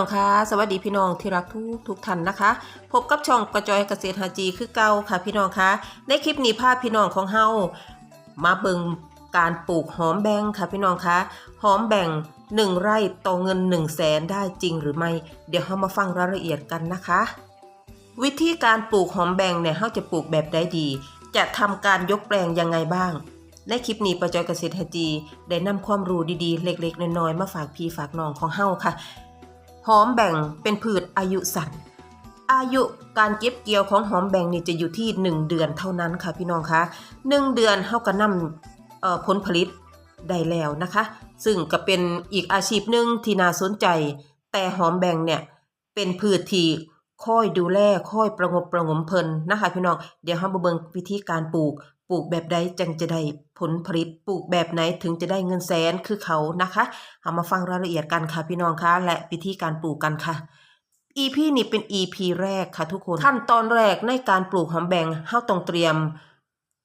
องคะสวัสดีพี่น้องที่รักทุกทุกท่านนะคะ พบกับช่องกระจอยเกษตรฮาจีคือเก่าค่ะพี่น้องคะในคลิปนี้พาพพี่น้องของเฮามาเบิงการปลูกหอมแบงค่ะพี่น้องคะหอมแบ่งหนึ่งไร่ต่อเงิน1นึ่งแสนได้จริงหรือไม่ เดี๋ยวเฮามาฟังรายละเอียดกันนะคะ วิธีการปลูกหอมแบงเนี่ยเฮาจะปลูกแบบได้ดี จะทำการยกแปลงยังไงบ้างในคลิปนี้ประจอยเกษตรฮาจีได้นำความรู้ดีๆ เล็กๆน้อยๆมาฝากพี่ฝากน้องของเฮาค่ะ หอมแบ่งเป็นพืชอายุสั้นอายุการเก็บเกี่ยวของหอมแบ่งนี่จะอยู่ที่ 1 เดือนเท่านั้นค่ะพี่น้องคะ1เดือนเฮาก็นำผลผลิตได้แล้วนะคะ ซึ่งก็เป็นอีกอาชีพหนึ่งที่น่าสนใจ แต่หอมแบ่งเนี่ยเป็นพืชที่ คอยดูแลคอยประงบประงมเพลินนะคะพี่น้องเดี๋ยวเฮามาเบิ่งวิธีการปลูก ปลูกแบบใดจึงจะได้ผลผลิตปลูกแบบไหนถึงจะได้เงินแสนคือเขานะคะเอามาฟังรายละเอียดกันค่ะพี่น้องคะและวิธีการปลูกกันค่ะ EP นี้เป็น EP แรกค่ะทุกคนขั้นตอนแรกในการปลูกหอมแบงเฮาต้องเตรียม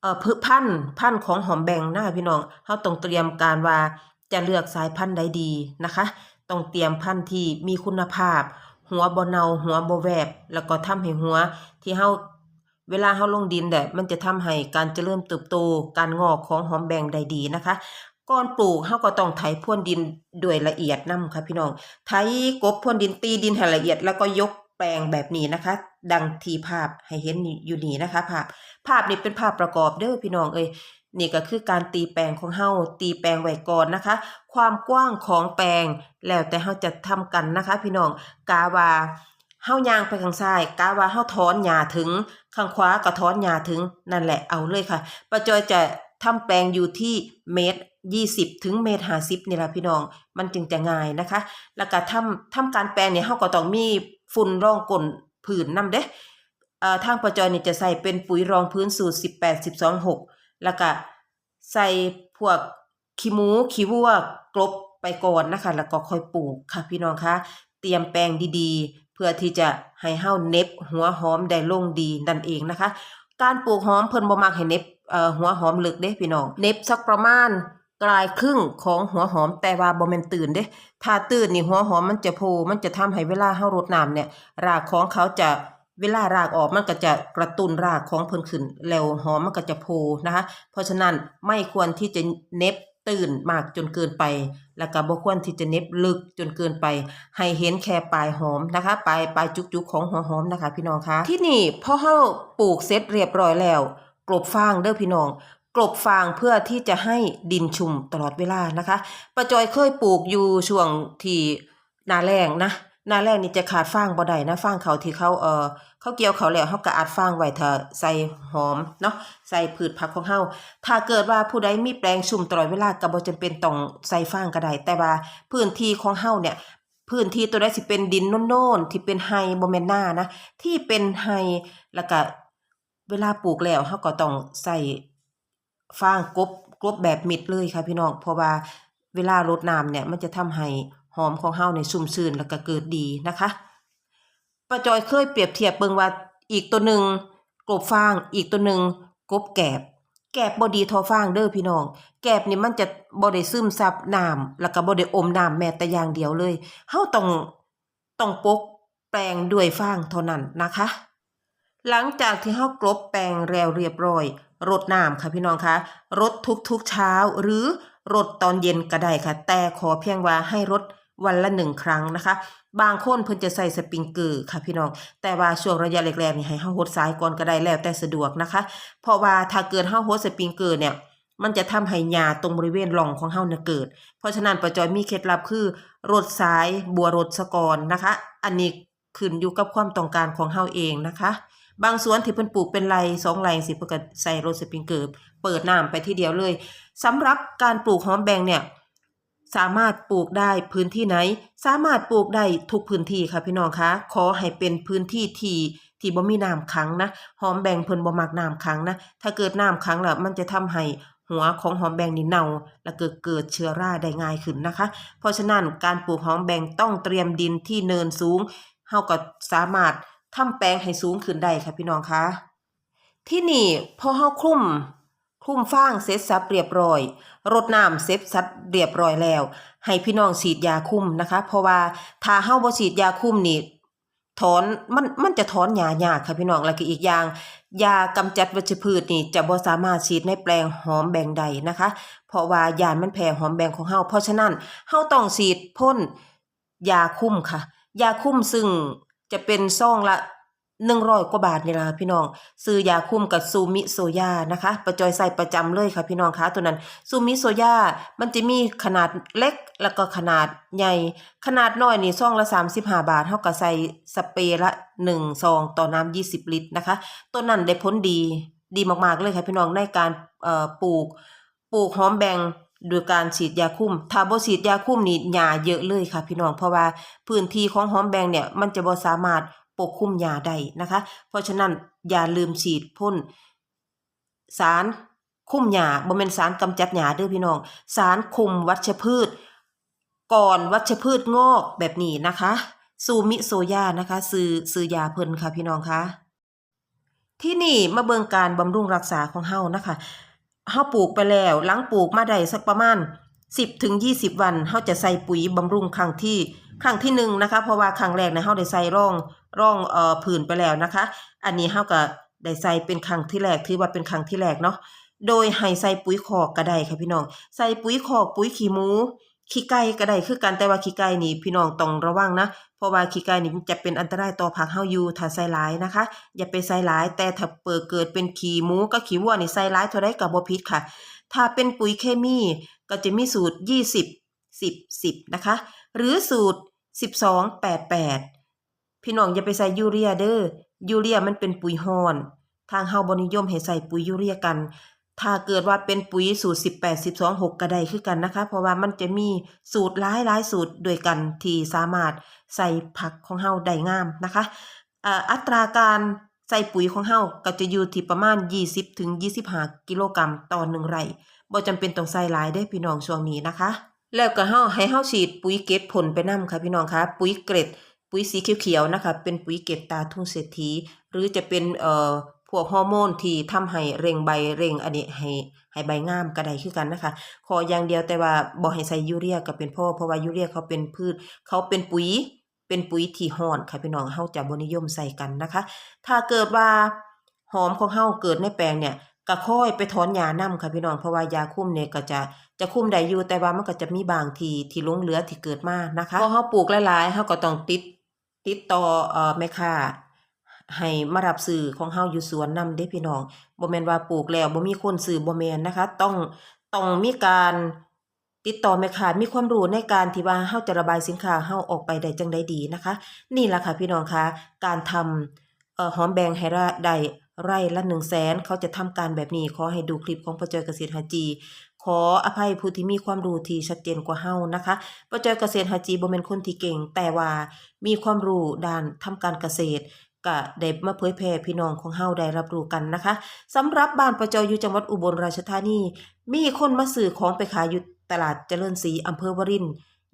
เอ่อพืชพันธุ์พันธุ์ของหอมแบงนะคะพี่น้องเฮาต้องเตรียมการว่าจะเลือกสายพันธุ์ใดดีนะคะ ต้องเตรียมพันธุ์ที่มีคุณภาพ หัวบ่เนาหัวบ่แวบ แล้วก็ทำให้หัวที่เฮาเวลาเฮาลงดินแดดมันจะทำให้การเจริญเติบโต การงอกของหอมแบงได้ดีนะคะก่อนปลูกเฮาก็ต้องไถพรวนดินด้วยละเอียดนํค่ะพี่น้องไถกบพรวนดินตีดินให้ละเอียดแล้วก็ยกแปลงแบบนี้นะคะ ดังที่ภาพให้เห็นอยู่นี่นะคะ ภาพ ภาพนี้เป็นภาพประกอบเด้อพี่น้องเอ้ย นี่ก็คือการตีแปลงของเฮาตีแปลงไว้ก่อนนะคะ ความกว้างของแปลงแล้วแต่เฮาจะทำกันนะคะ พี่น้องกาวาเฮายางไปข้างซ้ายกาวาเฮาถอนหญ้าถึงข้างขวาก็ถอนหญ้าถึงนั่นแหละเอาเลยค่ะป้าจอยจะทำแปลงอยู่ที่เมตรยี่สิบถึงเมตรห้าสิบนี่แหละพี่น้อง มันจึงจะง่ายนะคะ แล้วก็ทำทำการแปลงเนี่ยเฮาก็ต้องมีฝุ่นรองก้นผืนนํเด้อทางป้าจอยนี่จะใส่เป็นปุ๋ยรองพื้นสูตรสิบแปดสิบสองหกแล้วก็ ใส่พวกขี้หมูขี้วัวกลบไปก่อนนะคะ แล้วก็ค่อยปลูกค่ะพี่น้องคะเตรียมแปลงดีๆ เพื่อที่จะให้เฮาเน็บหัวหอมได้ลงดีนั่นเองนะคะ การปลูกหอมเพิ่นบ่มักให้เน็บเอ่อหัวหอมลึกเด้พี่น้องเน็บสักประมาณกลายครึ่งของหัวหอมแต่ว่าบ่แม่นตื่นเด้ถ้าตื่นนี่หัวหอมมันจะโผล่มันจะทำให้เวลาเฮารดน้ำเนี่ยรากของเขาจะ เวลารากออกมันก็จะกระตุ้นรากของเพิ่นขึ้น แล้วหอมมันก็จะโผล่นะคะ เพราะฉะนั้นไม่ควรที่จะเน็บตื่นมากจนเกินไป แล้วก็บ่ควรที่จะเน็บลึกจนเกินไป ให้เห็นแค่ปลายหอมนะคะ ปลายปลายจุกๆของหัวหอมนะคะ พี่น้องคะ ที่นี่พอเฮาปลูกเสร็จเรียบร้อยแล้ว กลบฟางเด้อพี่น้องกลบฟางเพื่อที่จะให้ดินชุ่มตลอดเวลานะคะป้าจอยเคยปลูกอยู่ช่วงที่นาแรงนะ หนาแรงนี่จะขาดฟางบ่ได้นะฟางเขาที่เขาเออเขาเกี่ยวเขาแล้วเขาก็อัดฟางไว้เถอะใส่หอมเนาะใส่พืชผักของเฮาถ้าเกิดว่าผู้ใดมีแปลงชุ่มตลอดเวลาก็บ่จำเป็นต้องใส่ฟางก็ได้แต่ว่าพื้นที่ของเฮาเนี่ยพื้นที่ตัวใดสิเป็นดินโน่นๆที่เป็นไฮบ่แม่นหน้านะที่เป็นไฮแล้วก็เวลาปลูกแล้วเฮาก็ต้องใส่ฟางกบกบแบบมิดเลยค่ะพี่น้องเพราะว่าเวลารดน้ำเนี่ยมันจะทำให้ หอมของเฮาเนี่ยชุ่มชื้นแล้วก็เกิดดีนะคะป้าจอยเคยเปรียบเทียบเบิงว่าอีกตัวหนึ่งกบฟาง อีกตัวหนึ่งกบแกบ แกบบ่ดีทอฟางเด้อพี่น้อง แกบนี่มันจะบ่ได้ซึมซับน้ำแล้วก็บ่ได้อมน้ำแม้แต่อย่างเดียวเลยเฮาต้องต้องปกแปลงด้วยฟางเท่านั้นนะคะ หลังจากที่เฮากลบแปลงแล้วเรียบร้อยรดน้ำค่ะพี่น้องคะรดทุกๆเช้า หรือรดตอนเย็นก็ได้ค่ะ แต่ขอเพียงว่าให้รด วันละหนึ่งครั้งนะคะ บางคนเพิ่นจะใส่สปริงเกอร์ค่ะพี่น้อง แต่ว่าช่วงระยะแรกๆนี่ให้เฮาหดสายก่อนก็ได้แล้วแต่สะดวกนะคะ เพราะว่าถ้าเกิดเฮาหดสปริงเกอร์เนี่ยมันจะทำให้หญ้าตรงบริเวณร่องของเฮาเนี่ยเกิด เพราะฉะนั้นป้าจอยมีเคล็ดลับคือรดสายบัวรดสะกอนนะคะ อันนี้ขึ้นอยู่กับความต้องการของเฮาเองนะคะ บางสวนที่เพิ่นปลูกเป็นไรสองไรสิเพิ่นก็ใส่รถสปริงเกอร์เปิดน้ำไปทีเดียวเลยสำหรับการปลูกหอมแบงเนี่ย สามารถปลูกได้พื้นที่ไหน สามารถปลูกได้ทุกพื้นที่ค่ะพี่น้องคะขอให้เป็นพื้นที่ที่ที่บ่มีน้ำขังนะหอมแบงเพิ่นบ่มักน้ำขังนะถ้าเกิดน้ำขังแล้วมันจะทำให้หัวของหอมแบงนี่เน่า และเกิดเกิดเชื้อราได้ง่ายขึ้นนะคะ เพราะฉะนั้นการปลูกหอมแบงต้องเตรียมดินที่เนินสูงเฮาก็สามารถทำแปลงให้สูงขึ้นได้ค่ะพี่น้องคะที่นี่พอเฮาคลุ่ม คคลุ้มฟางเสร็จสับเรียบร้อย รดน้ำเสร็จสับเรียบร้อยแล้ว ให้พี่น้องฉีดยาคุมนะคะ เพราะว่าถ้าเฮาบ่ฉีดยาคุมนี่ถอนมันมันจะถอนหญ้ายากค่ะพี่น้องแล้วก็อีกอย่าง ยากำจัดวัชพืชนี่จะบ่สามารถฉีดในแปลงหอมแบงใดนะคะ เพราะว่ายานมันแผ่หอมแบงของเฮาเพราะฉะนั้นเฮาต้องฉีดพ่นยาคุมค่ะ ยาคุมซึ่งจะเป็นซองละ 100กว่าบาทนี่ล่ะพี่น้อง ซื้อยาคุมกับซูมิโซยานะคะ ประจอยใส่ประจำเลยค่ะพี่น้องคะตัวนั้นซูมิโซยามันจะมีขนาดเล็กแล้วก็ขนาดใหญ่ ขนาดน้อยนี่ซองละ35บห้าบาทเท่ากับใส่สเปรย์ละ1ซองต่อน้ำ20ลิตรนะคะ ตัวนั้นได้ผลดีดีมากๆเลยค่ะพี่น้องในการปลูกปลูกหอมแบงโดยการฉีดยาคุมถ้าบ่ฉีดยาคุมนี่หญ้าเยอะเลยค่ะพี่น้องเพราะว่าพื้นที่ของหอมแบงเนี่ยมันจะบ่สามารถ ปกคลุมหญ้าได้นะคะ เพราะฉะนั้นอย่าลืมฉีดพ่นสารคุมหญ้าบ่แม่นสารกำจัดหญ้าเด้อพี่น้อง สารคุมวัชพืช ก่อนวัชพืชงอกแบบนี้นะคะ ซูมิโซยานะคะซื้อซื้อยาเพิ่นค่ะพี่น้องคะที่นี่มาเบิงการบำรุงรักษาของเฮานะคะเฮาปลูกไปแล้วหลังปลูกมาได้สักประมาณ 10ถึง20 วันเฮาจะใส่ปุ๋ยบำรุงครั้งที่ครั้งที่หนึ่งนะคะเพราะว่าครั้งแรกนะเฮาได้ใส่ร่องร่องเอ่อผื่นไปแล้วนะคะ อันนี้เฮาก็ได้ใส่เป็นครั้งที่แรกถือว่าเป็นครั้งที่แรกเนาะโดยให้ใส่ปุ๋ยคอกก็ได้ค่ะพี่น้องใส่ปุ๋ยคอกปุ๋ยขี้หมูขี้ไก่ก็ได้คือกันแต่ว่าขี้ไก่นี่พี่น้องต้องระวังนะเพราะว่าขี้ไก่นี่จะเป็นอันตรายต่อผักเฮาอยู่ถ้าใส่หลายนะคะ อย่าไปใส่หลายแต่ถ้าเปิดเกิดเป็นขี้หมูกับขี้วัวนี่ใส่หลายเท่าใดก็บ่ผิดค่ะ ถ้าเป็นปุ๋ยเคมีก็จะมีสูตร 20 10 10 นะคะ หรือสูตร 12 88 พี่น้องอย่าไปใส่ยูเรียเด้อยูเรียมันเป็นปุ๋ยฮอน ทางเฮาบ่นิยมให้ใส่ปุ๋ยยูเรียกัน ถ้าเกิดว่าเป็นปุ๋ยสูตร 18 12 6ก็ได้คือกันนะคะ เพราะว่ามันจะมีสูตรหลายหลายสูตรด้วยกันที่สามารถใส่ผักของเฮาได้งามนะคะอัตราการ ใส่ปุ๋ยของเฮาก็จะอยู่ที่ประมาณ 20ถึง25 กิโลกรัมต่อหนึ่งไร่บ่จำเป็นต้องใส่หลายเด้พี่น้องช่วงนี้นะคะ แล้วก็เฮาให้เฮาฉีดปุ๋ยเกล็ดผลไปนํค่ะพี่น้องคะปุ๋ยเกล็ดปุ๋ยสีเขียวๆนะคะ เป็นปุ๋ยเก็บตาทุ่งเศรษฐี หรือจะเป็นเอ่อพวกฮอร์โมนที่ทำให้เร่งใบเร่งอันนี้ให้ให้ใบงามก็ได้คือกันนะคะ ขออย่างเดียวแต่ว่าบ่ให้ใส่ยูเรียก็เป็นพ่อเพราะว่ายูเรียเขาเป็นพืชเขาเป็นปุ๋ย เป็นปุ๋ยที่ฮ้อนค่ะพี่น้องเฮาจะบนิยมใส่กันนะคะ ถ้าเกิดว่าหอมของเฮาเกิดในแปลงเนี่ยก็ค่อยไปถอนหญ้านํค่ะพี่น้องเพราะว่ายาคุ้มเนี่ยก็จะจะคุ้มได้อยู่แต่ว่ามันก็จะมีบางที่ที่ลงเหลือที่เกิดมานะคะพอเฮาปลูกหลายๆเฮาก็ต้องติดติดต่อเอ่อแม่ค้าให้มารับซื้อของเฮาอยู่สวนนำเด้พี่น้องบ่แม่นว่าปลูกแล้วบ่มีคนซื้อบ่แม่นนะคะ ต้องต้องมีการ ติดต่อแม่ค้ามีความรู้ในการที่ว่าเฮาจะระบายสินค้าเฮาออกไปได้จังไดดีนะคะ นี่ล่ะค่ะพี่น้องคะการทำเอ่อหอมแบงให้ได้ไดไร่ละ100,000เขาจะทำการแบบนี้ ขอให้ดูคลิปของประจอยเกษตรหาจี ขออภัยผู้ที่มีความรู้ที่ชัดเจนกว่าเฮานะคะประจอยเกษตรหาจีบ่แม่นคนที่เก่ง แต่ว่ามีความรู้ด้านทำการเกษตรก็ได้มาเผยแพร่พี่น้องของเฮาได้รับรู้กันนะคะสำหรับบ้านประจอยอยู่จังหวัดอุบลราชธานี มีคนมาซื้อของไปขายอยู่ ตลาดเจริญศรีอำเภอวริน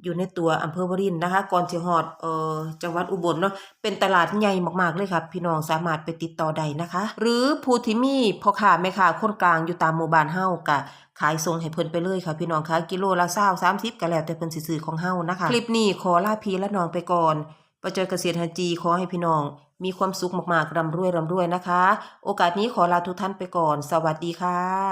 อยู่ในตัวอำเภอวรินทร์นะคะ ก่อนสิฮอดเอ่อจังหวัดอุบลเนาะเป็นตลาดใหญ่มากๆเลยครับ พี่น้องสามารถไปติดต่อได้นะคะ หรือผู้ที่มีพ่อค้าแม่ค้าคนกลางอยู่ตามหมู่บ้านเฮาก็ขายส่งให้เพิ่นไปเลยค่ะพี่น้องคะกิโลละ20 30ก็แล้วแต่เพิ่นสิซื้อของเฮานะคะ คลิปนี้ขอลาพี่และน้องไปก่อนประจอยเกษตรฮันจีขอให้พี่น้อง มีความสุขมากๆร่ำรวยร่ำรวยนะคะ โอกาสนี้ขอลาทุกท่านไปก่อน สวัสดีค่ะ